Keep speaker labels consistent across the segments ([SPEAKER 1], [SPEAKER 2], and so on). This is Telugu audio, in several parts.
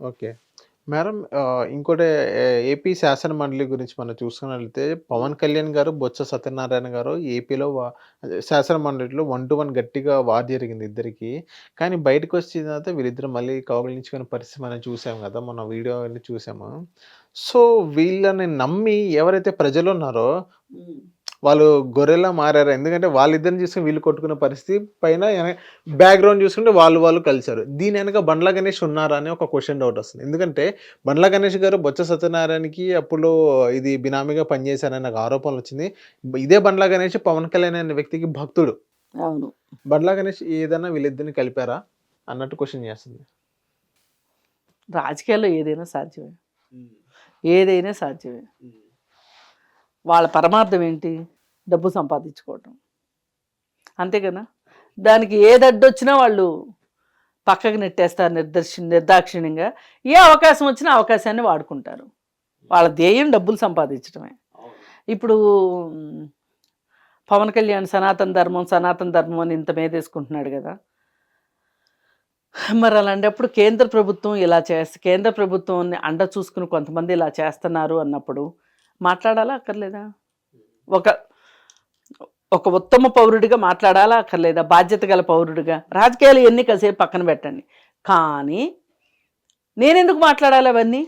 [SPEAKER 1] ఓకే. మేడం ఆహ్, ఇంకోటి ఏపీ శాసన మండలి గురించి మనం చూసుకున్నట్లయితే పవన్ కళ్యాణ్ గారు, బొత్స సత్యనారాయణ గారు ఏపీలో వ శాసన మండలిలో 1-1 గట్టిగా వార్ జరిగింది ఇద్దరికీ. కానీ బయటకొచ్చిన తర్వాత వీళ్ళిద్దరు మళ్ళీ కౌగిలించుకునే పరిస్థితి మనం చూసాం కదా! మొన్న వీడియో అన్ని చూసాము. సో, వీళ్ళని నమ్మి ఎవరైతే ప్రజలున్నారో వాళ్ళు గొర్రెల్లా మారారు. ఎందుకంటే వాళ్ళిద్దరిని చూసుకొని వీళ్ళు కొట్టుకునే పరిస్థితి పైన బ్యాక్‌గ్రౌండ్ చూసుకుంటే వాళ్ళు వాళ్ళు కలిసారు. దీని వెనక బండ్ల గణేష్ ఉన్నారా అని ఒక క్వెషన్ డౌట్ వస్తుంది. ఎందుకంటే బండ్ల గణేష్ గారు బొత్స సత్యనారాయణకి అప్పుడు ఇది బినామీగా పనిచేశారని నాకు ఆరోపణలొచ్చింది. ఇదే బండ్ల గణేష్ పవన్ కళ్యాణ్ అనే వ్యక్తికి భక్తుడు.
[SPEAKER 2] అవును.
[SPEAKER 1] బండ్ల గణేష్ ఏదన్నా వీళ్ళిద్దరిని కలిపారా? అన్నట్టు క్వెషన్ చేస్తుంది.
[SPEAKER 2] రాజకీయాల్లో ఏదైనా సాధ్యమే. ఏదైనా సాధ్యమే. వాళ్ళ పరమార్థం ఏంటి? డబ్బు సంపాదించుకోవటం. అంతే కదా! దానికి ఏదడ్డొచ్చినా వాళ్ళు పక్కకు నెట్టేస్తారు నిర్దర్శి నిర్దాక్షిణ్యంగా. ఏ అవకాశం వచ్చినా అవకాశాన్ని వాడుకుంటారు. వాళ్ళ ధ్యేయం డబ్బులు సంపాదించడమే. ఇప్పుడు పవన్ కళ్యాణ్ సనాతన ధర్మం, సనాతన ధర్మం అని ఇంత మీదేసుకుంటున్నాడు కదా! మరి అలాంటప్పుడు కేంద్ర ప్రభుత్వం ఇలా చేస్తే కేంద్ర ప్రభుత్వాన్ని అండ చూసుకుని కొంతమంది ఇలా చేస్తున్నారు అన్నప్పుడు మాట్లాడాలా అక్కర్లేదా? ఒక ఒక ఉత్తమ పౌరుడిగా మాట్లాడాలా అక్కర్లేదా? బాధ్యత గల పౌరుడిగా. రాజకీయాలు ఇవన్నీ కాసేపు పక్కన పెట్టండి. కానీ నేనెందుకు మాట్లాడాలి అవన్నీ?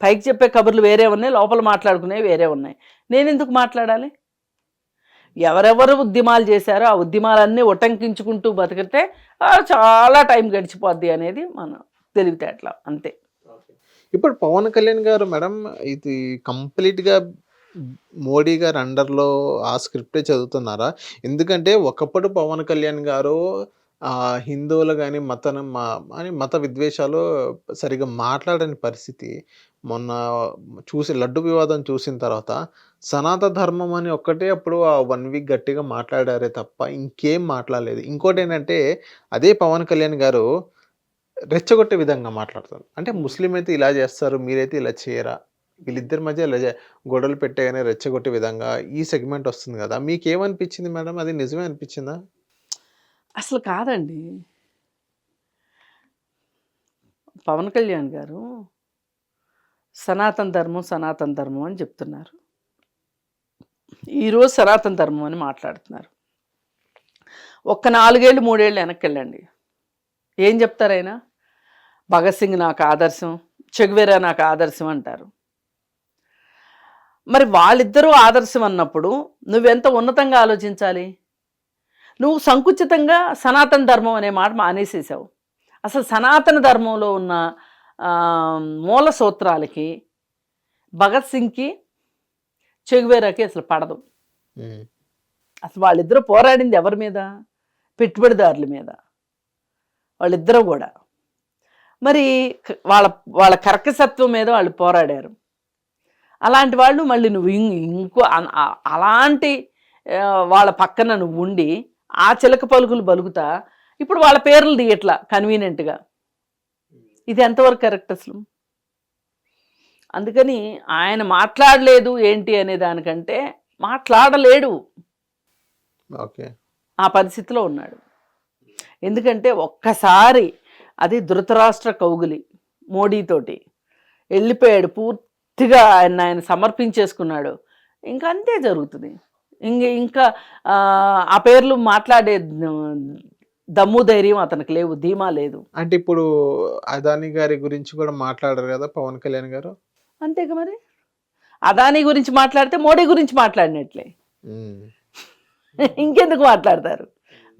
[SPEAKER 2] పైకి చెప్పే కబుర్లు వేరే ఉన్నాయి. లోపల మాట్లాడుకునేవి వేరే ఉన్నాయి. నేనెందుకు మాట్లాడాలి? ఎవరెవరు ఉద్యమాలు చేశారో ఆ ఉద్యమాలన్నీ ఉటంకించుకుంటూ బతికితే చాలా టైం గడిచిపోద్ది అనేది మన తెలివితేటల అంతే.
[SPEAKER 1] ఇప్పుడు పవన్ కళ్యాణ్ గారు మేడం ఇది కంప్లీట్‌గా మోడీ గారు అండర్‌లో ఆ స్క్రిప్టే చదువుతున్నారా? ఎందుకంటే ఒకప్పుడు పవన్ కళ్యాణ్ గారు హిందువులు కానీ మతం అని మత విద్వేషాలు సరిగ్గా మాట్లాడని పరిస్థితి. మొన్న చూసి లడ్డు వివాదం చూసిన తర్వాత సనాతన ధర్మం అని ఒక్కటే అప్పుడు ఆ వన్ వీక్ గట్టిగా మాట్లాడారే తప్ప ఇంకేం మాట్లాడలేదు. ఇంకోటి ఏంటంటే అదే పవన్ కళ్యాణ్ గారు రెచ్చగొట్టే విధంగా మాట్లాడతారు. అంటే ముస్లిం అయితే ఇలా చేస్తారు. మీరైతే ఇలా చేయరా? వీళ్ళిద్దరి మధ్య ఇలా జ గొడవలు పెట్టేగానే రెచ్చగొట్టే విధంగా ఈ సెగ్మెంట్ వస్తుంది కదా మీకేమనిపించింది మేడం? అది నిజమే అనిపించిందా?
[SPEAKER 2] అసలు కాదండి. పవన్ కళ్యాణ్ గారు సనాతన ధర్మం, సనాతన ధర్మం అని చెప్తున్నారు. ఈరోజు సనాతన ధర్మం అని మాట్లాడుతున్నారు. ఒక్క నాలుగేళ్ళు మూడేళ్ళు వెనక్కి వెళ్ళండి ఏం చెప్తారు ఆయన? భగత్ సింగ్ నాకు ఆదర్శం, చెగువేరా నాకు ఆదర్శం అంటారు. మరి వాళ్ళిద్దరూ ఆదర్శం అన్నప్పుడు నువ్వెంత ఉన్నతంగా ఆలోచించాలి? నువ్వు సంకుచితంగా సనాతన ధర్మం అనే మాట మానేసేసావు. అసలు సనాతన ధర్మంలో ఉన్న మూల సూత్రాలకి భగత్ సింగ్‌కి, చెగువేరాకి అసలు పడదు. అసలు వాళ్ళిద్దరూ పోరాడింది ఎవరి మీద? పెట్టుబడిదారుల మీద. వాళ్ళిద్దరూ గూడా. మరి వాళ్ళ వాళ్ళ కర్కసత్వం మీద వాళ్ళు పోరాడారు. అలాంటి వాళ్ళు మళ్ళీ నువ్వు ఇం ఇంకో అలాంటి వాళ్ళ పక్కన నువ్వుండి ఆ చిలక పలుకులు పలుకుతా ఇప్పుడు వాళ్ళ పేర్లు తీయట్లా కన్వీనియంట్‌గా. ఇది ఎంతవరకు కరెక్ట్ అసలు? అందుకని ఆయన మాట్లాడలేదు ఏంటి అనే దానికంటే మాట్లాడలేడు.
[SPEAKER 1] ఓకే.
[SPEAKER 2] ఆ పరిస్థితిలో ఉన్నాడు. ఎందుకంటే ఒక్కసారి అది ధృతరాష్ట్ర కౌగిలి మోడీతోటి. ఎళ్ళిపోయాడు పూర్తిగా ఆయన ఆయన సమర్పించేసుకున్నాడు. ఇంక అంతే జరుగుతది. ఇంకా ఆహ్, ఆ పేర్లు మాట్లాడే దమ్ము, ధైర్యం అతనికి లేవు. ధీమా లేదు.
[SPEAKER 1] అంటే ఇప్పుడు అదాని గారి గురించి కూడా మాట్లాడారు గదా! పవన్ కళ్యాణ్ గారు?
[SPEAKER 2] అంతేగా మరి. అదానీ గురించి మాట్లాడితే మోడీ గురించి మాట్లాడినట్లే. ఇంకెందుకు మాట్లాడతారు?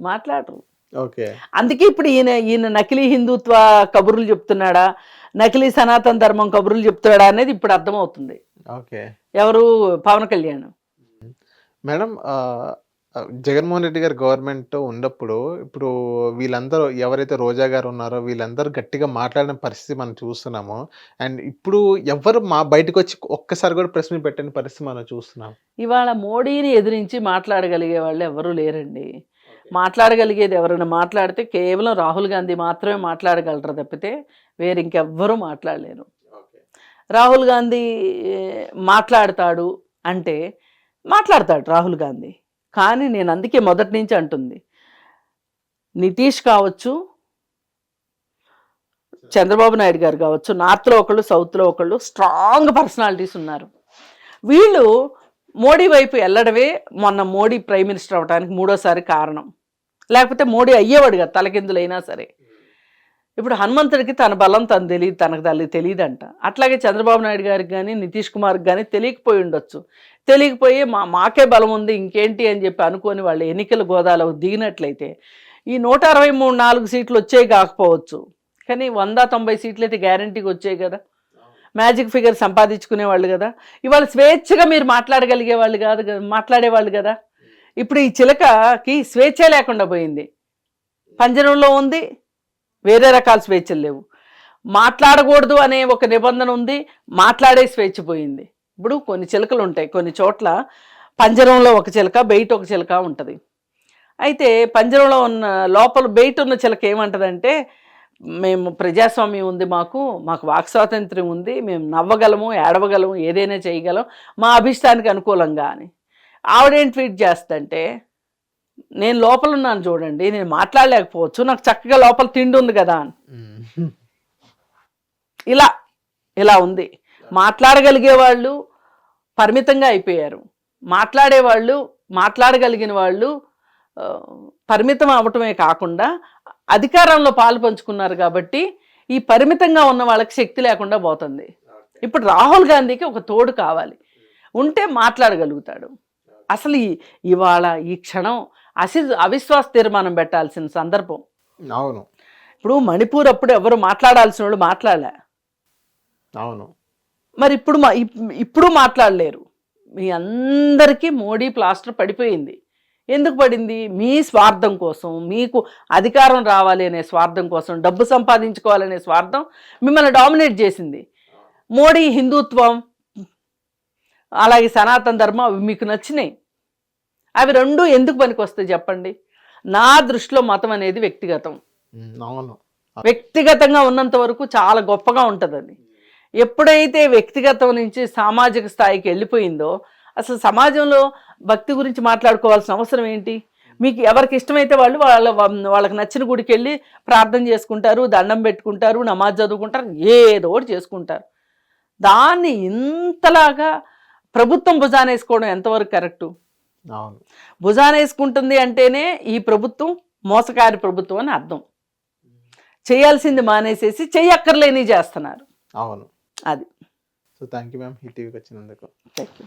[SPEAKER 2] మాట్లాడరు.
[SPEAKER 1] ఓకే.
[SPEAKER 2] అందుకే ఇప్పుడు ఈయన ఈయన నకిలీ హిందుత్వ కబుర్లు చెప్తున్నాడా? నకిలీ సనాతన ధర్మం కబుర్లు చెప్తున్నాడా అనేది ఇప్పుడు అర్థమవుతుంది.
[SPEAKER 1] ఓకే.
[SPEAKER 2] ఎవరు? పవన్ కళ్యాణ్.
[SPEAKER 1] మేడం జగన్మోహన్ రెడ్డి గారి గవర్నమెంట్ ఉన్నప్పుడు ఇప్పుడు వీళ్ళందరూ ఎవరైతే రోజా గారు ఉన్నారో వీళ్ళందరూ గట్టిగా మాట్లాడిన పరిస్థితి మనం చూస్తున్నాము. అండ్ ఇప్పుడు ఎవ్వరు మా బయటకొచ్చి ఒక్కసారి కూడా మీట్ పెట్టని పరిస్థితి మనం చూస్తున్నాం.
[SPEAKER 2] ఇవాళ మోడీని ఎదిరించి మాట్లాడగలిగే వాళ్ళు ఎవరు లేరండి. మాట్లాడగలిగేది ఎవరైనా మాట్లాడితే కేవలం రాహుల్ గాంధీ మాత్రమే మాట్లాడగలరు తప్పితే వేరే ఇంకెవ్వరూ మాట్లాడలేరు. రాహుల్ గాంధీ మాట్లాడతాడు అంటే మాట్లాడతాడు రాహుల్ గాంధీ. కానీ నేను అందుకే మొదటి నుంచి అంటుంది. నితీష్ కావచ్చు చంద్రబాబు నాయుడు గారు కావచ్చు నార్త్లో ఒకళ్ళు సౌత్లో ఒకళ్ళు స్ట్రాంగ్ పర్సనాలిటీస్ ఉన్నారు వీళ్ళు మోడీ వైపు వెళ్ళడమే మొన్న మోడీ ప్రైమ్ మినిస్టర్ అవడానికి మూడోసారి కారణం. లేకపోతే మోడీ అయ్యేవాడు కదా తలకిందులైనా సరే. ఇప్పుడు హనుమంతుడికి తన బలం తను తెలియదు తనకు తల్లి తెలియదంట. అట్లాగే చంద్రబాబు నాయుడు గారికి కానీ నితీష్ కుమార్కి కానీ తెలియకపోయి ఉండొచ్చు. తెలియకపోయి మా మాకే బలం ఉంది ఇంకేంటి అని చెప్పి అనుకొని వాళ్ళు ఎన్నికల గోదాలో దిగినట్లయితే ఈ నూట అరవై మూడు నాలుగు సీట్లు వచ్చేవి కాకపోవచ్చు. కానీ వంద తొంభై సీట్లు అయితే గ్యారంటీకి వచ్చాయి కదా. మ్యాజిక్ ఫిగర్ సంపాదించుకునే వాళ్ళు కదా. ఇవాళ స్వేచ్ఛగా మీరు మాట్లాడగలిగే వాళ్ళు కాదు మాట్లాడేవాళ్ళు కదా. ఇప్పుడు ఈ చిలకకి స్వేచ్ఛ లేకుండా పోయింది. పంజరంలో ఉంది వేరే రకాల స్వేచ్ఛలు లేవు. మాట్లాడకూడదు అనే ఒక నిబంధన ఉంది మాట్లాడే స్వేచ్ఛ పోయింది. ఇప్పుడు కొన్ని చిలకలు ఉంటాయి కొన్ని చోట్ల పంజరంలో ఒక చిలక బయట ఒక చిలక ఉంటుంది. అయితే పంజరంలో ఉన్న లోపల బయట ఉన్న చిలక ఏమంటదంటే మేము ప్రజాస్వామ్యం ఉంది మాకు మాకు వాక్ స్వాతంత్ర్యం ఉంది మేము నవ్వగలము ఏడవగలము ఏదైనా చేయగలం మా అభిష్టానికి అనుకూలంగా అని. ఆవిడేం ట్వీట్ చేస్తంటే నేను లోపల ఉన్నాను చూడండి నేను మాట్లాడలేకపోవచ్చు నాకు చక్కగా లోపల తిండి ఉంది కదా అని. ఇలా ఇలా ఉంది. మాట్లాడగలిగే వాళ్ళు పరిమితంగా అయిపోయారు. మాట్లాడేవాళ్ళు మాట్లాడగలిగిన వాళ్ళు పరిమితం అవటమే కాకుండా అధికారంలో పాలు పంచుకున్నారు కాబట్టి ఈ పరిమితంగా ఉన్న వాళ్ళకి శక్తి లేకుండా పోతుంది. ఇప్పుడు రాహుల్ గాంధీకి ఒక తోడు కావాలి. ఉంటే మాట్లాడగలుగుతాడు. అసలు ఇవాళ ఈ క్షణం అసి అవిశ్వాస తీర్మానం పెట్టాల్సిన సందర్భం.
[SPEAKER 1] అవును.
[SPEAKER 2] ఇప్పుడు మణిపూర్ అప్పుడు ఎవరు మాట్లాడాల్సిన వాళ్ళు మాట్లాడలే.
[SPEAKER 1] అవును.
[SPEAKER 2] మరి ఇప్పుడు ఇప్పుడు మాట్లాడలేరు. మీ అందరికీ మోడీ ప్లాస్టర్ పడిపోయింది. ఎందుకు పడింది? మీ స్వార్థం కోసం మీకు అధికారం రావాలి అనే స్వార్థం కోసం డబ్బు సంపాదించుకోవాలనే స్వార్థం మిమ్మల్ని డామినేట్ చేసింది. మోడీ హిందుత్వం అలాగే సనాతన ధర్మం అవి మీకు నచ్చినాయి. అవి రెండు ఎందుకు పనికొస్తాయి చెప్పండి? నా దృష్టిలో మతం అనేది వ్యక్తిగతం. వ్యక్తిగతంగా ఉన్నంత వరకు చాలా గొప్పగా ఉంటుంది అది ఎప్పుడైతే వ్యక్తిగతం నుంచి సామాజిక స్థాయికి వెళ్ళిపోయిందో అసలు సమాజంలో భక్తి గురించి మాట్లాడుకోవాల్సిన అవసరం ఏంటి? మీకు ఎవరికి ఇష్టమైతే వాళ్ళు వాళ్ళ వాళ్ళకి నచ్చిన గుడికి వెళ్ళి ప్రార్థన చేసుకుంటారు దండం పెట్టుకుంటారు నమాజ్ చదువుకుంటారు ఏదో ఒకటి చేసుకుంటారు. దాన్ని ఇంతలాగా ప్రభుత్వం భుజాన వేసుకోవడం ఎంతవరకు కరెక్టు?
[SPEAKER 1] అవును.
[SPEAKER 2] భుజాన వేసుకుంటుంది అంటేనే ఈ ప్రభుత్వం మోసకారి ప్రభుత్వం అని అర్థం. చేయాల్సింది మానేసేసి చెయ్యక్కర్లేని చేస్తున్నారు.
[SPEAKER 1] అవును.
[SPEAKER 2] అది.
[SPEAKER 1] So thank you ma'am. ఈ టీవీకి వచ్చినందుకు.
[SPEAKER 2] Thank you